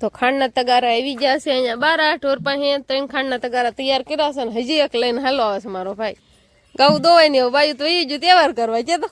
તો ખાંડના તગારા આવી ગયા છે અહીંયા બાર ઓર પાસે ત્રણ ખાંડના તગારા તૈયાર કર્યા છે ને હજી એક લઈને હાલો આવે છે મારો ભાઈ. ગાઉ દોવાય નહીં ભાઈ તો એ જ તહેવાર કરવા છે તો.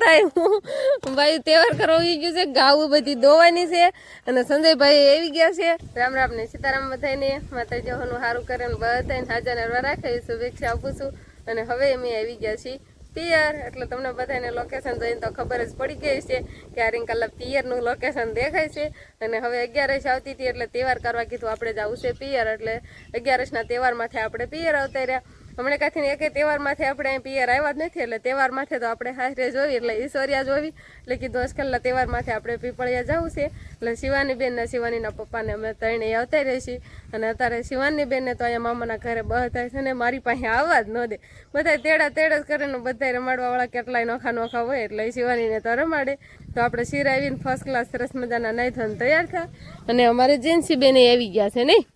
ભાઈ તહેવાર કરવા આવી ગયું છે ગાવું બધી દોવાની છે અને સંજયભાઈ આવી ગયા છે. રામ રામ ને સીતારામ બધાને માતા જવાનું સારું કરે ને બધાને હાજર રાખે શુભેચ્છા આપું છું. અને હવે અમે આવી ગયા છીએ પિયર, એટલે તમને બધાને લોકેશન જોઈને તો ખબર જ પડી ગઈ છે કે આ રિંકલા પિયરનું લોકેશન દેખાય છે. અને હવે અગિયારસ આવતી હતી એટલે તહેવાર કરવા કીધું આપણે જ છે પિયર, એટલે અગિયારસના તહેવારમાંથી આપણે પિયર આવતા રહ્યા હમણાં કાંથી એકે તહેવારમાંથી આપણે અહીં પિયર આવ્યા જ નથી, એટલે તહેવારમાંથી તો આપણે હારે જોવી, એટલે ઈશ્વરિયા જોવી. એટલે કીધું આજકાલના તહેવારમાંથી આપણે પીપળિયા જવું છે. એટલે શિવાની બેન શિવાનીના પપ્પાને અમે ત્રણે આવતા રહીશી અને અત્યારે શિવાની બેનને તો અહીંયા મામાના ઘરે બધા છે ને મારી પાસે આવવા જ ન દે. બધા તેડા તેડા જ કરે ને બધા રમાડવાવાળા કેટલાય નોખા નોખા હોય, એટલે શિવાનીને તો રમાડે. તો આપણે શિરા આવીને ફર્સ્ટ ક્લાસ સરસ મજાના નાઈ ધોઈને તૈયાર થયા અને અમારે જેન્સી બેને આવી ગયા છે, નહીં?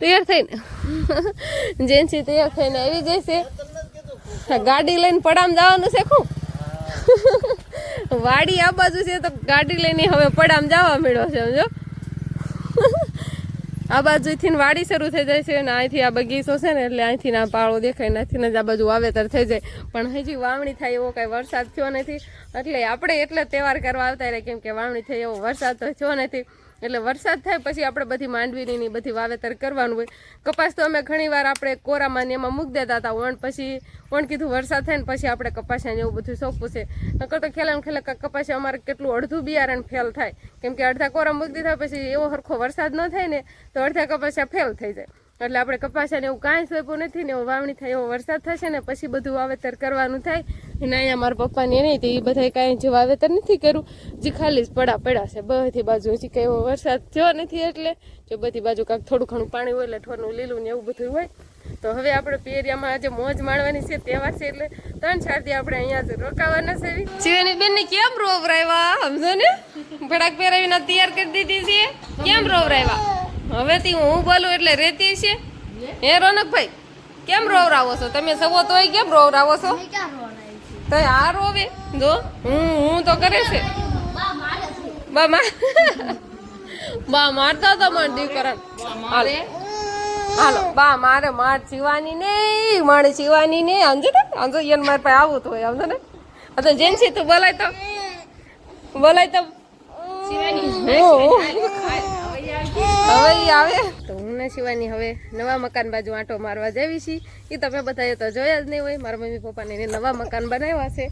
તૈયાર થઈને. જેન્સી તૈયાર થઈને આવી જાય છે. ગાડી લઈને પડામ જવાનું છે ખું. વાડી આ બાજુ છે તો ગાડી લઈને હવે પડામ જવા મળ્યો છે, સમજો. આ બાજુથી વાડી શરૂ થઈ જાય છે અને અહીંથી આ બગીચો છે ને એટલે અહીંથી ના પાળો દેખાય નથી જ આ બાજુ વાવેતર થઈ જાય. પણ હજી વાવણી થાય એવો કાંઈ વરસાદ થયો નથી. એટલે આપણે એટલે તહેવાર કરવા આવતા રહે કેમ કે વાવણી થઈ એવો વરસાદ તો થયો નથી. એટલે વરસાદ થાય પછી આપણે બધી માંડવીની બધી વાવેતર કરવાનું હોય. કપાસ તો અમે ઘણીવાર આપણે કોરામાં ને એમાં મૂકી દેતા હતા. વણ પછી, ઓણ કીધું વરસાદ થાય ને પછી આપણે કપાસિયા એવું બધું સોંપવું છે. નકર તો ખેલાને ખેલા કપાસિયા અમારે કેટલું અડધું બિયારણ ફેલ થાય. કેમ કે અડધા કોરા મૂકી દીધા પછી એવો સરખો વરસાદ ન થાય ને, તો અડધા કપાસિયા ફેલ થઈ જાય. એટલે આપણે કપાસાને એવું કાંઈ સોંપ્યું નથી ને એવું વાવણી થાય એવો વરસાદ થશે ને પછી બધું વાવેતર કરવાનું થાય. અને અહીંયા મારા પપ્પાને નહીં તો એ બધા કાંઈ જે વાવેતર નથી કર્યું. જે ખાલી જ પડા પડ્યા છે બધી બાજુ હજી કંઈ એવો વરસાદ થયો નથી એટલે જો બધી બાજુ કાંઈક થોડું ઘણું પાણી હોય એટલે થોડું લીલું ને એવું બધું હોય. તો હવે આપણે પિયરિયામાં આજે મોજ માણવાની છે તહેવાર છે એટલે ત્રણ ચાર દી આપણે અહીંયા જ રોકાવાના છે શિવાની બેન ને કેમ રોવરાવ્યા સમજો ને? ભડાક પહેરાવીને તૈયાર કરી દીધી છે. કેમ રોવરાવ્યા હવેથી હું બોલું એટલે રેતી છે. હે? રોનકભાઈ કેમ રોવરાવો છો? તમે સવો તોય કેમ રોવરાવો છો? તો આ રોવે જો. હું હું તો કરે છે. બા માર. બા મારતા તો મને દીકરા. હાલો. હાલો. બા મારે માર સીવાની ને મારે સીવાની ને. સમજો ને સમજો એને મારે પાસે આવું તો સમજો ને. તો જેન્સી તું બોલાય તો. બોલાય તો. હવે આવે. તો હું ને શિવાની હવે નવા મકાન બાજુ આંટો મારવા જેવી છીએ એ તમે બધાએ તો જોયા જ નહીં હોય. મારા મમ્મી પપ્પાને એને નવા મકાન બનાવ્યા છે.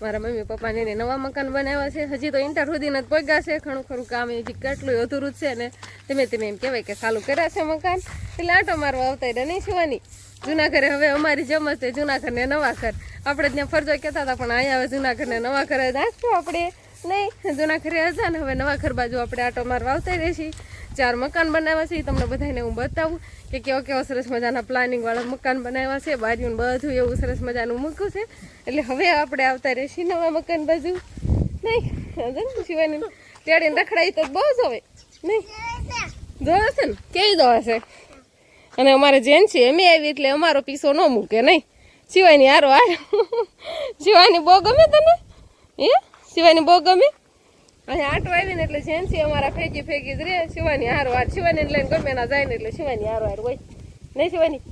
મારા મમ્મી પપ્પાને એને નવા મકાન બનાવ્યા છે. હજી તો ઇન્ટર સુધીને જ પગ્યા છે. ઘણું ખરું કામ હજી કેટલું અધૂરું છે ને ધીમે ધીમે એમ કહેવાય કે ચાલુ કર્યા છે મકાન. એટલે આંટો મારવા આવતા રહ્યા નહીં શિવાની. જૂના ઘરે હવે અમારી જમત છે જૂના ઘરને નવા ઘર. આપણે ત્યાં ફરજો કહેતા હતા, પણ અહીંયા હવે જૂના ઘરને નવા ઘરે નાખશું આપણે. નહીં, જૂના ઘરે હતા ને, હવે નવા ઘર બાજુ આપણે આટો મારવા આવતા રહીશી. ચાર મકાન બનાવ્યા છે એ તમને બધાને હું બતાવું કે કેવો કેવા સરસ મજાના પ્લાનિંગવાળા મકાન બનાવ્યા છે બારીઓને બધું એવું સરસ મજાનું મૂક્યું છે. એટલે હવે આપણે આવતા રહીશી નવા મકાન બાજુ. નહીં શિવાની. તેડીને રખડાઈ તો બહુ જ હવે નહીં, જોવે છે ને? કેવી દવા છે? અને અમારે જેન છે, એમ આવી એટલે અમારો પીસો ન મૂકે, નહીં? શિવાની હારો આ શિવાની બહુ ગમે તને? હે? શિવાની બહુ ગમે? અને આટો આવીને એટલે જેન્સી અમારા ફેંકી ફેંકી જ રે શિવાની હારો હાર શિવાની લઈને ગમે એના જાય ને એટલે શિવાની હારો હાર હોય. નહીં શિવાની?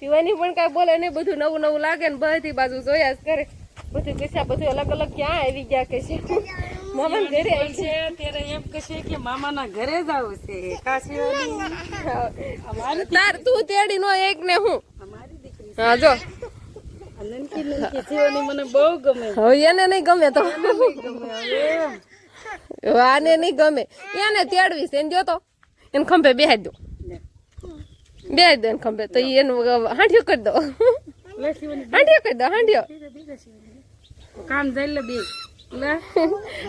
શિવાની પણ કાંઈ બોલે નહીં બધું નવું નવું લાગે ને બધી બાજુ જોયા જ કરે. બધું કિસ્સા બધું અલગ અલગ ક્યાં આવી ગયા કે છે? મામા ઘરે આવી છે ત્યારે એમ કહેશે કે મામાના ઘરે જ આવું છે. કાશી તાર તું તેડી નો એક ને હું. અમારી દીકરી હા જો. નનકી નનકી જીવાની મને બહુ ગમે. હવે એને નહીં ગમે તો. આને નહીં ગમે. એને તેડવી છે એને જો તો. એને ખંભે બેહાડી દો. બેહાડી દો એને ખંભે. તો એનું હાંડિયો કરી દો. શિવાની હાંડિયો કરી દો હાંડિયો. શિવાની. કામ લે બે.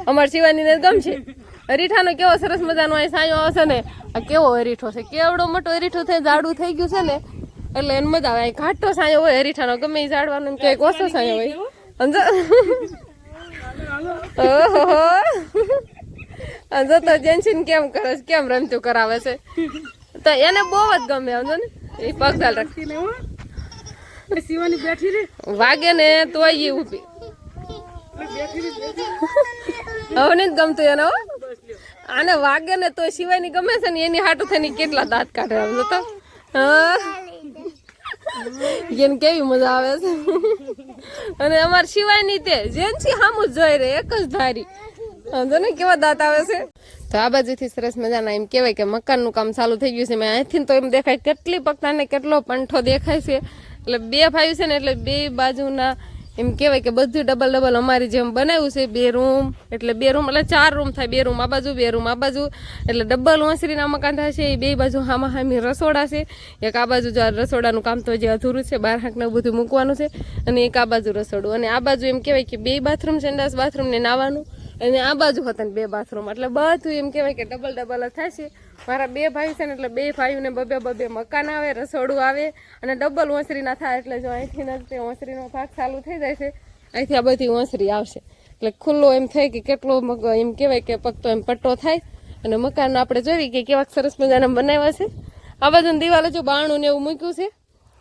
અમાર શિવાનીને ગમશે અરીઠાનો કેવો સરસ મજાનો અહીં સાયો આવશે ને. આ કેવો અરીઠો છે? કેવડો મોટો અરીઠો થઈ જાડું થઈ ગયું છે ને. એટલે એને મજા આવે. ઘાટો સાયો હોય હરીઠાનો ગમે એ ઝાડવાનો કે ઓછો સાયો હોય. સમજો ઓહો. સમજો તો જેન્સીન કેમ કરે છે કેમ રમતું કરાવે છે. તો એને બહુ જ ગમે સમજો ને? એ પગ ધાલ એ શિવાની બેઠી રે. વાગે ને તો એ ઊભી. હવે નથી ગમતું એને આને વાગે ને તો શિવાની ગમે છે ને એની હાટુ થઈને કેટલા દાંત કાઢે આમ તો? હા. એને કેવી મજા આવે છે? અને અમાર શિવાની તે, જેનથી સામું જ જોઈ રહે એક જ ધારી. વાંધો ને કેવા દાંત આવે છે? તો આ બાજુથી સરસ મજાના એમ કહેવાય કે મકાનનું કામ ચાલુ થઈ ગયું છે. મેં અહીંથી તો એમ દેખાય કેટલી પગતાને કેટલો પંઠો દેખાય છે. એટલે બે ભાઈ છે ને, એટલે બે બાજુના એમ કહેવાય કે બધું ડબલ ડબલ અમારી જેમ બનાવ્યું છે, બે રૂમ એટલે બે રૂમ એટલે ચાર રૂમ થાય, બે રૂમ આ બાજુ, બે રૂમ આ બાજુ, એટલે ડબલ ઓસરીના મકાન છે એ બે બાજુ હામાં હામી રસોડા છે, એક આ બાજુ જો આ રસોડાનું કામ તો જે અધૂરું છે, બાર હાંકને બધું મૂકવાનું છે, અને એક આ બાજુ રસોડું, અને આ બાજુ એમ કહેવાય કે બે બાથરૂમ સંડાસ બાથરૂમ બાથરૂમને નાવાનું, અને આ બાજુ હતા બે બાથરૂમ એટલે બધું એમ કહેવાય કે ડબલ ડબલ થશે છે મારા બે ભાઈ છે ને, એટલે બે ભાઈઓને બબે બબે મકાન આવે, રસોડું આવે અને ડબલ ઓસરીના થાય, એટલે જો અહીંથી ને તે ઓસરીનો ભાગ ચાલુ થઈ જાય છે, અહીંથી આ બધી ઓસરી આવશે. એટલે ખુલ્લો એમ થાય કે કેટલો એમ કહેવાય કે પગતો એમ પટ્ટો થાય. અને મકાન આપણે જોઈએ કે કેવા સરસ મજાના બનાવ્યા છે. આ બાજુ દિવાલે જો બારણું ને એવું મૂક્યું છે.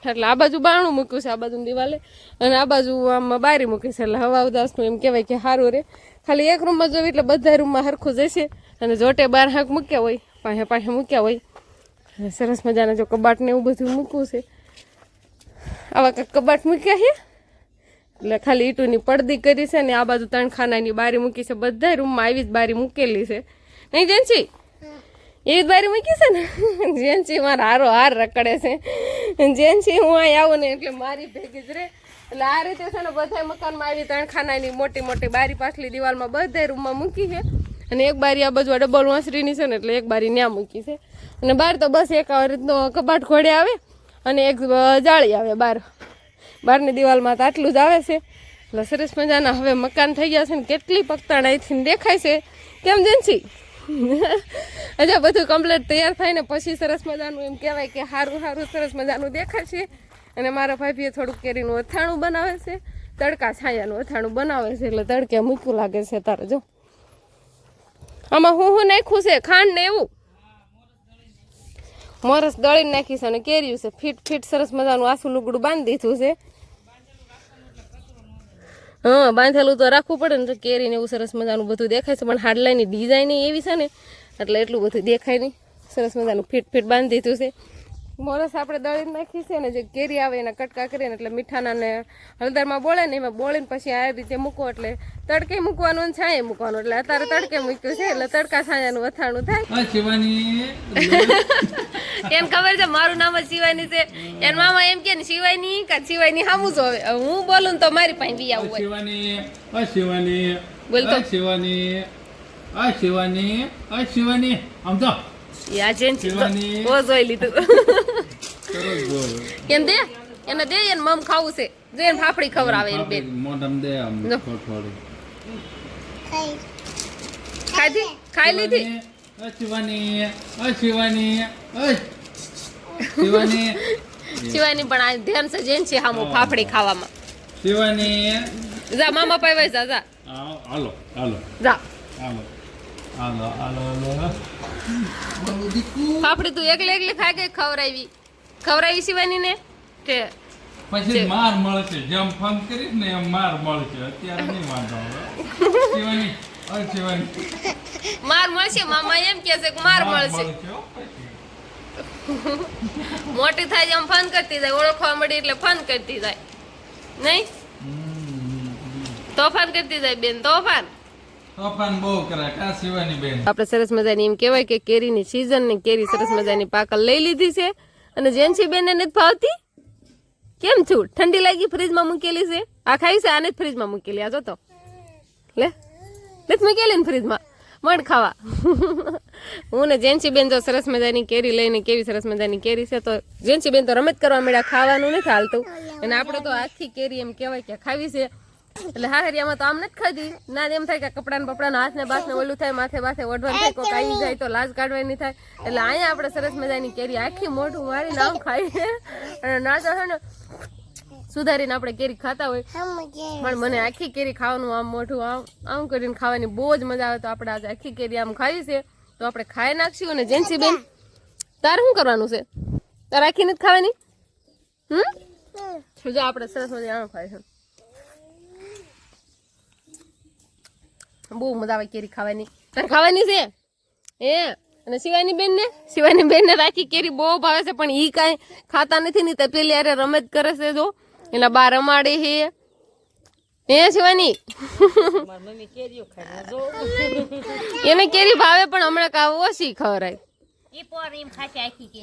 એટલે આ બાજુ બારણું મૂક્યું છે, આ બાજુ દિવાલે. અને આ બાજુ આમ બારી મૂકી છે, એટલે હવા ઉદાસનું એમ કહેવાય કે સારું રે. ખાલી એક રૂમમાં જોવી, એટલે બધા રૂમમાં હરખું જશે. અને જોટે બાર હાંક મૂક્યા હોય પાસે પાસે મૂક્યા હોય. સરસ મજાના જો કબાટ ને એવું બધું મૂકવું છે. આવા કંઈક કબાટ મૂક્યા છે? એટલે ખાલી ઈટુની પડદી કરી છે ને આ બાજુ ત્રણ ખાનાની બારી મૂકી છે. બધા રૂમમાં આવી જ બારી મૂકેલી છે. નહીં જેન્સી એવી જ બારી મૂકી છે ને? જેન્સી મારા હારો હાર રકડે છે. જેન્સી હું અહીં આવું ને એટલે મારી ભેગી જ રહે એટલે આ રીતે છે ને બધા મકાનમાં આવી ત્રણ ખાનાની મોટી મોટી બારી પાછલી દિવાલમાં બધા રૂમમાં મૂકી છે. અને એક બારી આ બાજુ ડબલ વાંસરીની છે ને એટલે એક બારી ન્યા મૂકી છે. અને બહાર તો બસ એક રીતનો કબાટ ઘોડે આવે અને એક જાળી આવે બહાર. બહારની દિવાલમાં તો આટલું જ આવે છે. એટલે સરસ મજાના હવે મકાન થઈ ગયા છે ને કેટલી પગતાણ અહીંથી દેખાય છે. કેમ જનસી હજા બધું કમ્પ્લીટ તૈયાર થાય ને પછી સરસ મજાનું એમ કહેવાય કે સારું સારું સરસ મજાનું દેખાય છે. અને મારા ભાભીએ થોડુંક કેરીનું અથાણું બનાવે છે. તડકા છાયાનું અથાણું બનાવે છે એટલે તડકે મૂક્યું લાગે છે તારે જો. આમાં હું હું નાખ્યું છે? ખાંડ ને એવું? મોરસ દળીને નાખી છે અને કેર્યું છે. ફીટ ફીટ સરસ મજાનું આસું લુગડું બાંધી દીધું છે. હા, બાંધેલું તો રાખવું પડે ને કેરીને એવું સરસ મજાનું બધું દેખાય છે. પણ હાડલાઈની ડિઝાઇન એવી છે ને, એટલે એટલું બધું દેખાય નહીં. સરસ મજાનું ફીટ ફીટ બાંધી દીધું છે. મોરસ આપણે દળી નાખી છે ને જે કેરી આવે એના કટકા કરીને એટલે મીઠાના ને હળદરમાં બોળે ને એમાં બોળીને પછી આ રીતે મૂકો એટલે તડકે મૂકવાનું ને છાંયે મૂકવાનું એટલે અત્યારે તડકે મૂક્યું છે એટલે તડકા છાંયાનું વથાણું થાય. એમ એને ખબર છે મારું નામ જ શિવાની છે. એન મામા એમ કે ને શિવાની કા શિવાની હામું જો હવે હું બોલું ને તો મારી પાસે બી આવું હોય. શિવાની શિવાની બોલ તો. શિવાની આ શિવાની આ શિવાની આમ તો યા ઓ જોઈ લીધું. સરસ દે એને દે એને મમ ખાવું છે. જો એને ફાફડી ખબર એને બેન. મોઢામાં દે આમ લો. ખાધી? ખાઈ લીધી? આ શિવાની આ શિવાની આ શિવાની. શિવાની પણ આ ધ્યાન છે જેન છે હામું ફાફડી ખાવામાં. શિવાની. જા મામા પાઈ જા જા. હાલો હાલો. જા. હાલો. હાલો હાલો હાલો ફાફડી તું એકલી એકલી ખાઈ ગઈ ખવરાવી ખવરાવી શિવાની ને? કે પછી માર મળશે. જેમ ફોન કરીશ ને એમ માર મળશે. અત્યારે નહીં વાંધો શિવાની અરે શિવાની. માર મળશે? મામા એમ કે છે કે માર મળશે. મોટી થાય એમ ફોન કરતી જાય. ઓળખવા મળી એટલે ફોન કરતી જાય. નહીં? તોફાન કરતી જાય બેન તોફાન. આપણે સરસ મજાની એમ કહેવાય કે કેરીની સીઝન ને કેરી સરસ મજાની પાકલ લઈ લીધી છે. અને જેન્સી બેન નથી ભાવતી? કેમ છું? ઠંડી લાગી ફ્રીજમાં મૂકેલી છે? આ ખાઈ છે? આને જ ફ્રીજમાં મૂકેલી, આ જોતો લે, નથી મૂકેલી ને ફ્રીજમાં? મણ ખાવા. હું ને જેન્સી બેન જો સરસ મજાની કેરી લઈને કેવી સરસ મજાની કેરી છે, તો જેન્સી બેન તો રમત કરવા મળ્યા ખાવાનું નથી હાલતું. અને આપણે તો આખી કેરી એમ કહેવાય કે ખાવી છે. એટલે હાહરિયામાં તો આમ નથી ખાધી. ના એમ થાય કે કપડાં બપડાને હાથ ને બાથ ને ઓલું થાય માથે બાથે વઢવાનું થાય કોઈક આવી જાય તો લાજ કાઢવાની થાય. એટલે અહીંયા આપણે સરસ મજાની કેરી આખી મોઢું મારીને આમ ખાઈએ. અને ના તો છે ને સુધારીને આપણે કેરી ખાતા હોય. પણ મને આખી કેરી ખાવાનું આમ મોઢું આમ આમ કરીને ખાવાની બહુ જ મજા આવે. તો આપણે આજે આખી કેરી આમ ખાઈ છે. તો આપણે ખાઈ નાખશું. અને જેન્સી બેન તારે શું કરવાનું છે? તારે આખી નથી ખાવાની? હમ? જો આપણે સરસ મજા આમ ખાઈ બહુ મજા આવે કેરી ખાવાની. તારે ખાવાની છે? એ અને શિવાની બેન ને? શિવાની બેન ને રાખી કેરી બહુ ભાવે છે પણ એ કાંઈ ખાતા નથી ને તો પેલી યારે રમત કરે છે જો. એના બા રમાડે હે હે શિવાની? એને કેરી ભાવે પણ હમણાં કા ઓછી ખવરાય. ઈ પોર એમ ખાશે આખી કે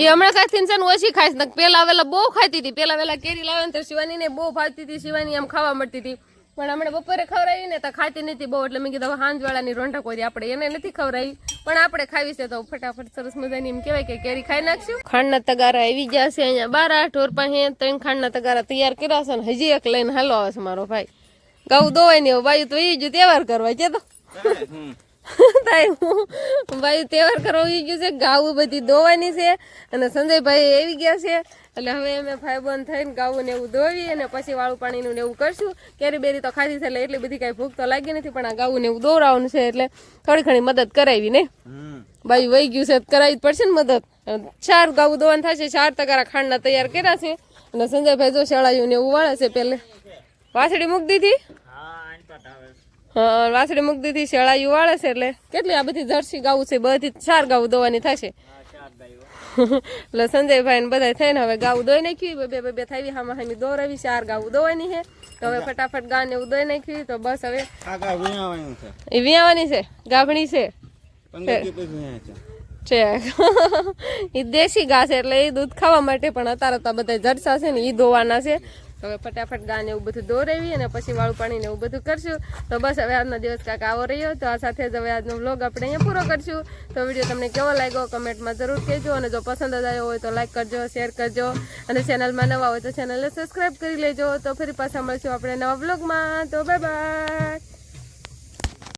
એ હમણાં કાંઈ ને ઓછી ખાઈશ પેલા વેલા બહુ ખાતી હતી. પેલા વેલા કેરી લાવે ને તો શિવાની ને બહુ ભાવતી હતી શિવાની આમ ખાવા મળતી હતી. પણ હમણાં બપોરે ખવડાવી ને તો ખાતી નથી બહુ, એટલે મેં કીધું હાંજ વાળાની રોંઢા કોઈ આપણે એને નથી ખવડાવી. પણ આપણે ખાવી છે તો ફટાફટ સરસ મજાની એમ કહેવાય કે કેરી ખાઈ નાખશું. ખાંડના તગારા આવી ગયા છે અહીંયા બાર, આઠ, ઓર પાસે ત્રણ ખાંડના તગારા તૈયાર કર્યા છે ને હજી એક લઈને હાલો આવે છે મારો ભાઈ. ઘઉં દોવાય ને ભાઈ તો એ જ તહેવાર કરવા છે તો. ભાઈ તહેવાર કરવા ગયું છે ગાવું બધી દોવાની છે અને સંજયભાઈ આવી ગયા છે. એટલે હવે અમે ભાઈ બંધ થઈને ગાવું ને એવું દોવી અને પછી વાળું પાણીનું ને એવું કરશું. કેરી બેરી તો ખાધી છે એટલે એટલી બધી કાંઈ ભૂખ તો લાગી નથી પણ આ ગાવું ને એવું દોરાવાનું છે એટલે થોડી ઘણી મદદ કરાવી ને. ભાઈ વહી ગયું છે કરાવી જ પડશે ને મદદ. ચાર ગાવું દોવાનું થશે ચાર તગારા ખાંડના તૈયાર કર્યા છે. અને સંજયભાઈ જો શાળાયું ને એવું વાળે છે પેલે. વાસળી મૂકી દીધી? હા વાસળી મૂકી દીધી શેળાયું વાળે છે એટલે. કેટલી આ બધી જર્સી ગાવું છે બધી ચાર ગાવું દોવાની થશે. એટલે સંજયભાઈ ને બધા થઈને હવે ગાવું દોઈ નાખ્યું બે બે બે થઈ હામાં હામી દોરાવી ચાર ગાવું દોવાની છે. તો હવે ફટાફટ ગા ને દોઈ નાખ્યું તો બસ હવે એ વિયાવાની છે ગાભણી છે. છે. એ દેશી ઘાસ એટલે એ દૂધ ખાવા માટે પણ અત્યારે બધા જરસા છે ને એ ધોવાના છે. હવે ફટાફટ ગાને એવું બધું દોરાવી અને પછી વાળું પાણીને એવું બધું કરશું. તો બસ હવે આજનો દિવસ કાંક આવો રહ્યો. તો આ સાથે જ હવે આજનો વ્લોગ આપણે અહીંયા પૂરો કરશું. તો વીડિયો તમને કેવો લાગ્યો કમેન્ટમાં જરૂર કહેજો. અને જો પસંદ જ આવ્યો હોય તો લાઈક કરજો શેર કરજો. અને ચેનલમાં નવા હોય તો ચેનલને સબસ્ક્રાઈબ કરી લેજો. તો ફરી પાછા મળશું આપણે નવા વ્લોગમાં તો બાય બાય